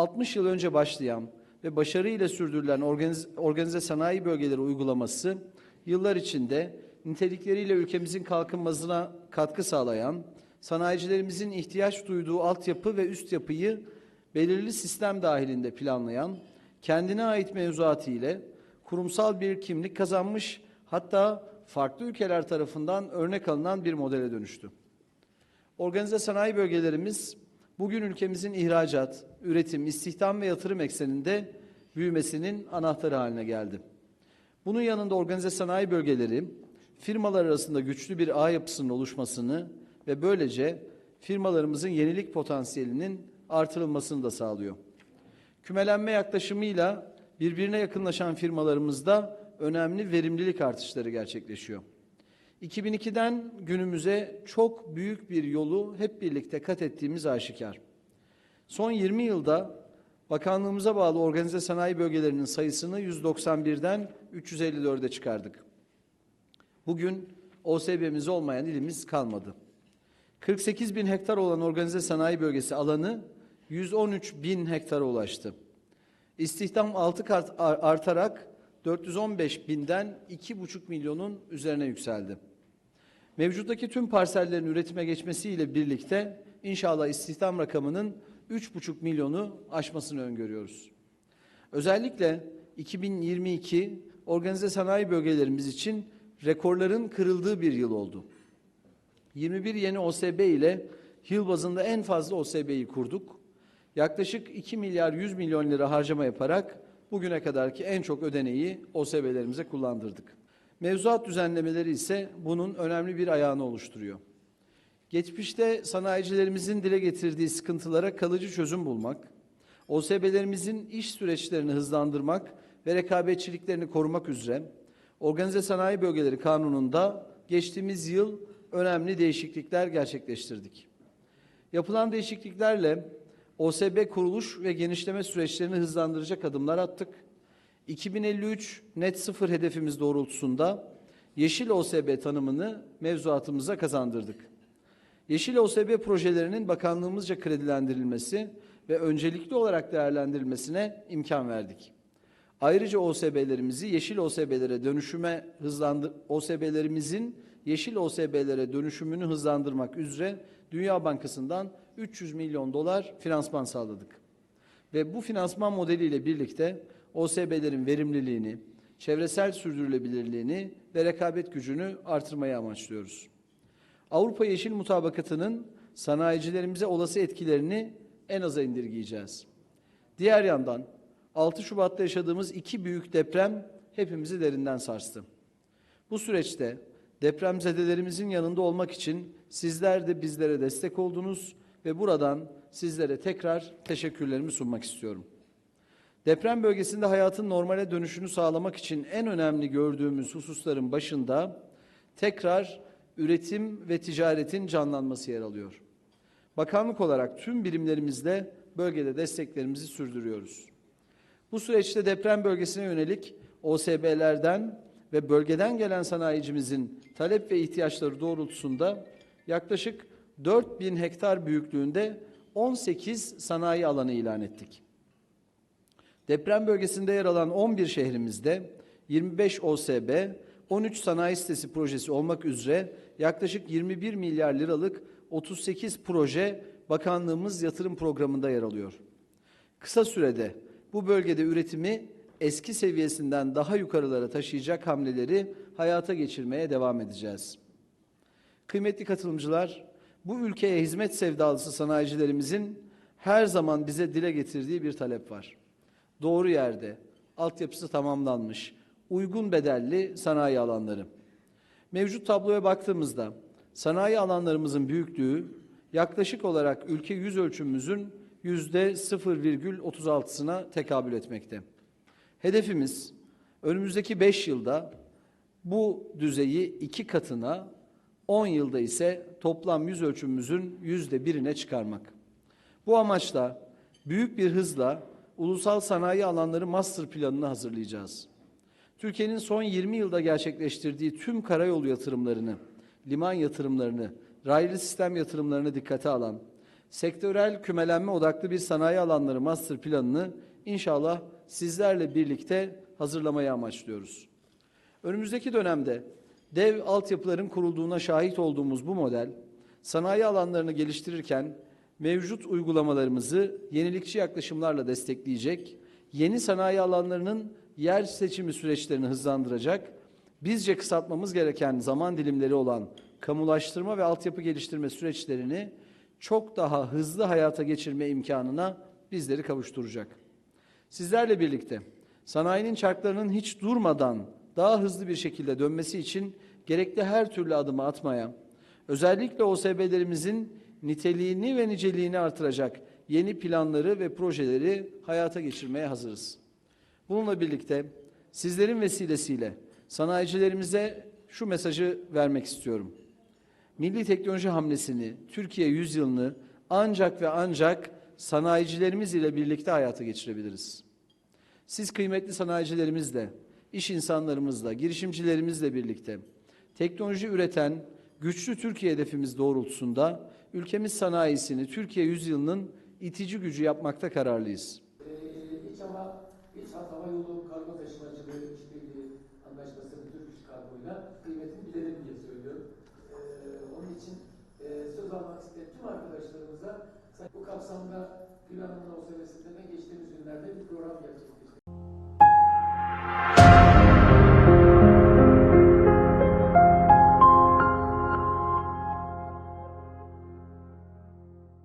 60 yıl önce başlayan ve başarıyla sürdürülen organize, organize sanayi bölgeleri uygulaması yıllar içinde nitelikleriyle ülkemizin kalkınmasına katkı sağlayan, sanayicilerimizin ihtiyaç duyduğu altyapı ve üst yapıyı belirli sistem dahilinde planlayan, kendine ait mevzuatı ile kurumsal bir kimlik kazanmış, hatta farklı ülkeler tarafından örnek alınan bir modele dönüştü. Organize sanayi bölgelerimiz bugün ülkemizin ihracat, üretim, istihdam ve yatırım ekseninde büyümesinin anahtarı haline geldi. Bunun yanında organize sanayi bölgeleri firmalar arasında güçlü bir ağ yapısının oluşmasını ve böylece firmalarımızın yenilik potansiyelinin artırılmasını da sağlıyor. Kümelenme yaklaşımıyla birbirine yakınlaşan firmalarımızda önemli verimlilik artışları gerçekleşiyor. 2002'den günümüze çok büyük bir yolu hep birlikte kat ettiğimiz aşikar. Son 20 yılda bakanlığımıza bağlı organize sanayi bölgelerinin sayısını 191'den 354'e çıkardık. Bugün OSB'miz olmayan ilimiz kalmadı. 48 bin hektar olan organize sanayi bölgesi alanı 113 bin hektara ulaştı. İstihdam 6 kat artarak 415 binden 2,5 milyonun üzerine yükseldi. Mevcuttaki tüm parsellerin üretime geçmesiyle birlikte inşallah istihdam rakamının 3,5 milyonu aşmasını öngörüyoruz. Özellikle 2022 organize sanayi bölgelerimiz için rekorların kırıldığı bir yıl oldu. 21 yeni OSB ile yıl bazında en fazla OSB'yi kurduk. Yaklaşık 2 milyar 100 milyon lira harcama yaparak bugüne kadarki en çok ödeneği OSB'lerimize kullandırdık. Mevzuat düzenlemeleri ise bunun önemli bir ayağını oluşturuyor. Geçmişte sanayicilerimizin dile getirdiği sıkıntılara kalıcı çözüm bulmak, OSB'lerimizin iş süreçlerini hızlandırmak ve rekabetçiliklerini korumak üzere Organize Sanayi Bölgeleri Kanunu'nda geçtiğimiz yıl önemli değişiklikler gerçekleştirdik. Yapılan değişikliklerle OSB kuruluş ve genişleme süreçlerini hızlandıracak adımlar attık. 2053 net sıfır hedefimiz doğrultusunda Yeşil OSB tanımını mevzuatımıza kazandırdık. Yeşil OSB projelerinin bakanlığımızca kredilendirilmesi ve öncelikli olarak değerlendirilmesine imkan verdik. Ayrıca OSB'lerimizi yeşil OSB'lere dönüşüme hızlandır OSB'lerimizin yeşil OSB'lere dönüşümünü hızlandırmak üzere Dünya Bankası'ndan 300 milyon dolar finansman sağladık. Ve bu finansman modeliyle birlikte OSB'lerin verimliliğini, çevresel sürdürülebilirliğini ve rekabet gücünü artırmayı amaçlıyoruz. Avrupa Yeşil Mutabakatı'nın sanayicilerimize olası etkilerini en aza indirgeyeceğiz. Diğer yandan 6 Şubat'ta yaşadığımız iki büyük deprem hepimizi derinden sarstı. Bu süreçte depremzedelerimizin yanında olmak için sizler de bizlere destek oldunuz ve buradan sizlere tekrar teşekkürlerimi sunmak istiyorum. Deprem bölgesinde hayatın normale dönüşünü sağlamak için en önemli gördüğümüz hususların başında tekrar üretim ve ticaretin canlanması yer alıyor. Bakanlık olarak tüm birimlerimizle bölgede desteklerimizi sürdürüyoruz. Bu süreçte deprem bölgesine yönelik OSB'lerden ve bölgeden gelen sanayicimizin talep ve ihtiyaçları doğrultusunda yaklaşık 4000 hektar büyüklüğünde 18 sanayi alanı ilan ettik. Deprem bölgesinde yer alan 11 şehrimizde 25 OSB, 13 sanayi sitesi projesi olmak üzere yaklaşık 21 milyar liralık 38 proje bakanlığımız yatırım programında yer alıyor. Kısa sürede bu bölgede üretimi eski seviyesinden daha yukarılara taşıyacak hamleleri hayata geçirmeye devam edeceğiz. Kıymetli katılımcılar, bu ülkeye hizmet sevdalısı sanayicilerimizin her zaman bize dile getirdiği bir talep var. Doğru yerde, altyapısı tamamlanmış, uygun bedelli sanayi alanları. Mevcut tabloya baktığımızda sanayi alanlarımızın büyüklüğü yaklaşık olarak ülke yüz ölçümümüzün yüzde 0,36'sına tekabül etmekte. Hedefimiz önümüzdeki 5 yılda bu düzeyi iki katına 10 yılda ise toplam yüz ölçümümüzün yüzde birine çıkarmak. Bu amaçla büyük bir hızla ulusal sanayi alanları master planını hazırlayacağız. Türkiye'nin son 20 yılda gerçekleştirdiği tüm karayolu yatırımlarını, liman yatırımlarını, raylı sistem yatırımlarını dikkate alan sektörel kümelenme odaklı bir sanayi alanları master planını inşallah sizlerle birlikte hazırlamayı amaçlıyoruz. Önümüzdeki dönemde dev altyapıların kurulduğuna şahit olduğumuz bu model, sanayi alanlarını geliştirirken mevcut uygulamalarımızı yenilikçi yaklaşımlarla destekleyecek, yeni sanayi alanlarının yer seçimi süreçlerini hızlandıracak, bizce kısaltmamız gereken zaman dilimleri olan kamulaştırma ve altyapı geliştirme süreçlerini çok daha hızlı hayata geçirme imkanına bizleri kavuşturacak. Sizlerle birlikte sanayinin çarklarının hiç durmadan daha hızlı bir şekilde dönmesi için gerekli her türlü adımı atmaya, özellikle OSB'lerimizin niteliğini ve niceliğini artıracak yeni planları ve projeleri hayata geçirmeye hazırız. Bununla birlikte sizlerin vesilesiyle sanayicilerimize şu mesajı vermek istiyorum. Milli teknoloji hamlesini, Türkiye yüzyılını ancak ve ancak sanayicilerimiz ile birlikte hayata geçirebiliriz. Siz kıymetli sanayicilerimizle, iş insanlarımızla, girişimcilerimizle birlikte teknoloji üreten güçlü Türkiye hedefimiz doğrultusunda ülkemiz sanayisini Türkiye yüzyılının itici gücü yapmakta kararlıyız. Ee, İç hava, İç Hat Hava Yolu Kargo Taşımacılığı İşbirliği Anlaşması'nın Türk İş Kargo'yla kıymetini bilelim diye söylüyorum. Ee, onun için e, söz almak isteyen tüm arkadaşlarımıza bu kapsamda planın OSB'sinde de geçtiğimiz günlerde bir program yaptık.